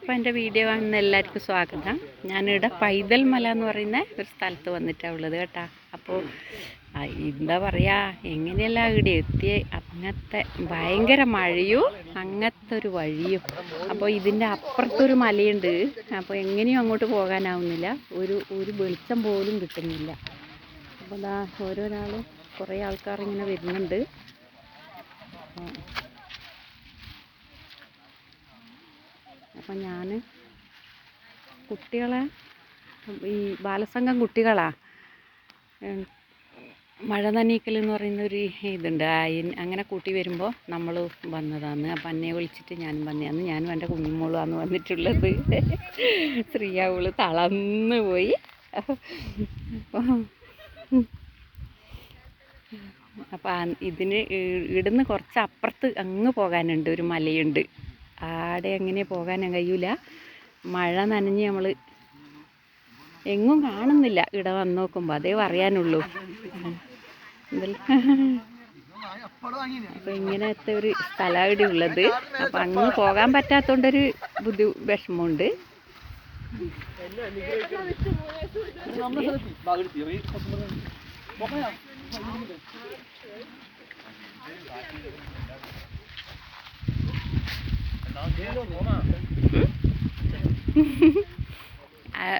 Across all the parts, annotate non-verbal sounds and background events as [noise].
അപ്പോൾ എന്റെ വീഡിയോ കാണുന്ന എല്ലാവർക്കും സ്വാഗതം. ഞാനിവിടെ പൈതൽ മല എന്ന് പറയുന്ന ഒരു സ്ഥലത്ത് വന്നിട്ടാണ് ഉള്ളത് കേട്ടോ. അപ്പോൾ എന്താ പറയുക എങ്ങനെയല്ല ഇവിടെ എത്തിയ? അങ്ങനത്തെ ഭയങ്കര മഴയും അങ്ങനത്തെ ഒരു വഴിയും. അപ്പോൾ ഇതിന്റെ അപ്പുറത്തൊരു മലയുണ്ട്. അപ്പോൾ എങ്ങനെയും അങ്ങോട്ട് പോകാനാവുന്നില്ല. ഒരു ഒരു വെളിച്ചം പോലും കിട്ടുന്നില്ല. അപ്പോൾ ഓരോരാൾ കുറേ ആൾക്കാർ ഇങ്ങനെ വരുന്നുണ്ട് അപ്പം ഞാൻ കുട്ടികളെ ഈ ബാലസംഘം കുട്ടികളാ മഴ നനീക്കൽ എന്ന് പറയുന്ന ഒരു ഇതുണ്ട് അങ്ങനെ കൂട്ടി വരുമ്പോൾ നമ്മൾ വന്നതാണ്. അപ്പം എന്നെ വിളിച്ചിട്ട് ഞാനും വന്നതാണ് ഞാനും എന്റെ കുഞ്ഞുമോളുമാണ് വന്നിട്ടുള്ളത് [laughs] ശ്രീയാവൾ തളർന്നു പോയി. അപ്പം ഇതിന് ഇവിടുന്ന് കുറച്ച് അപ്പുറത്ത് അങ്ങ് പോകാനുണ്ട്. ഒരു മലയുണ്ട്. ആടെ എങ്ങനെ പോകാൻ കഴിയൂല. മഴ നനഞ്ഞ് നമ്മൾ എങ്ങും കാണുന്നില്ല. ഇവിടെ വന്ന് നോക്കുമ്പോൾ അതേ പറയാനുള്ളൂ. അപ്പോൾ ഇങ്ങനത്തെ ഒരു സ്ഥലം ഇവിടെ ഉള്ളത്. അപ്പം അങ്ങ് പോകാൻ പറ്റാത്തോണ്ടൊരു ബുദ്ധി വിഷമമുണ്ട്. ആ,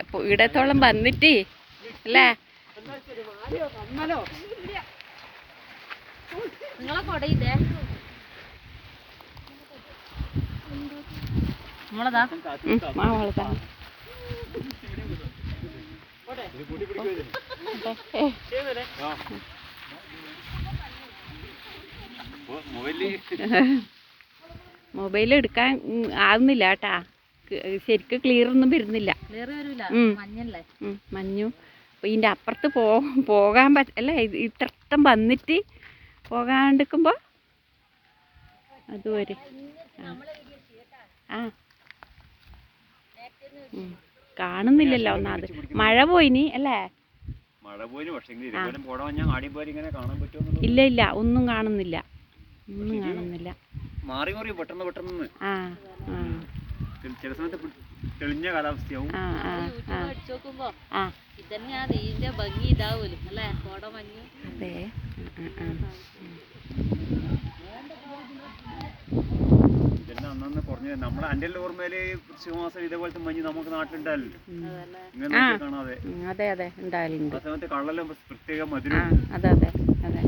ഇപ്പൊ വന്നിട്ടേ അല്ലേ? നിങ്ങളെ നമ്മളതാ വളർത്താം മൊബൈൽ എടുക്കാൻ ആവുന്നില്ല കേട്ടാ. ശരിക്കും ക്ലിയർ ഒന്നും വരുന്നില്ല. മഞ്ഞു. അപ്പോൾ ഇതിന്റെ അപ്പുറത്ത് പോ പോകാൻ പറ്റ അല്ല ഇത്രത്തം വന്നിട്ട് പോകാണ്ടിരിക്കുമ്പോൾ അതുവരെ ആ. കാണുന്നില്ലല്ലോ ഒന്നാമത്. മഴ പോയിനി അല്ലേ? മഴ പോലും പക്ഷേ ഇതുപോലെ പോടാൻ ആടി പോയി ഇങ്ങനെ കാണാൻ പറ്റുമെന്നുള്ളത് ഇല്ല ഇല്ല. ഒന്നും കാണുന്നില്ല. ഒന്നും കാണുന്നില്ല. മാറി മാറി പെട്ടെന്ന് പെട്ടെന്ന്. ചില- സമയത്ത് തെളിഞ്ഞ കാലാവസ്ഥയാവും. അടിച്ചു നോക്കുമ്പോ ആ. ഇതന്നെയാണ് ഇതിന്റെ ഭംഗി ഇതാവൂലോ അല്ലേ? കോട മഞ്ഞ്. അതെ. ഇതെല്ലാം കുറഞ്ഞ ഓർമ്മയിൽ കൃഷിമാസം ഇതേപോലത്തെ മഞ്ഞ് നമുക്ക് നാട്ടിലുണ്ടല്ലോ ഉം. ഇങ്ങനെ കാണാതെ അതെ അതെ. ഉണ്ടാവലുണ്ട്. ആ സമയത്ത് കള്ളെല്ലാം പ്രത്യേക മധുരം അതെ അതെ അതെ.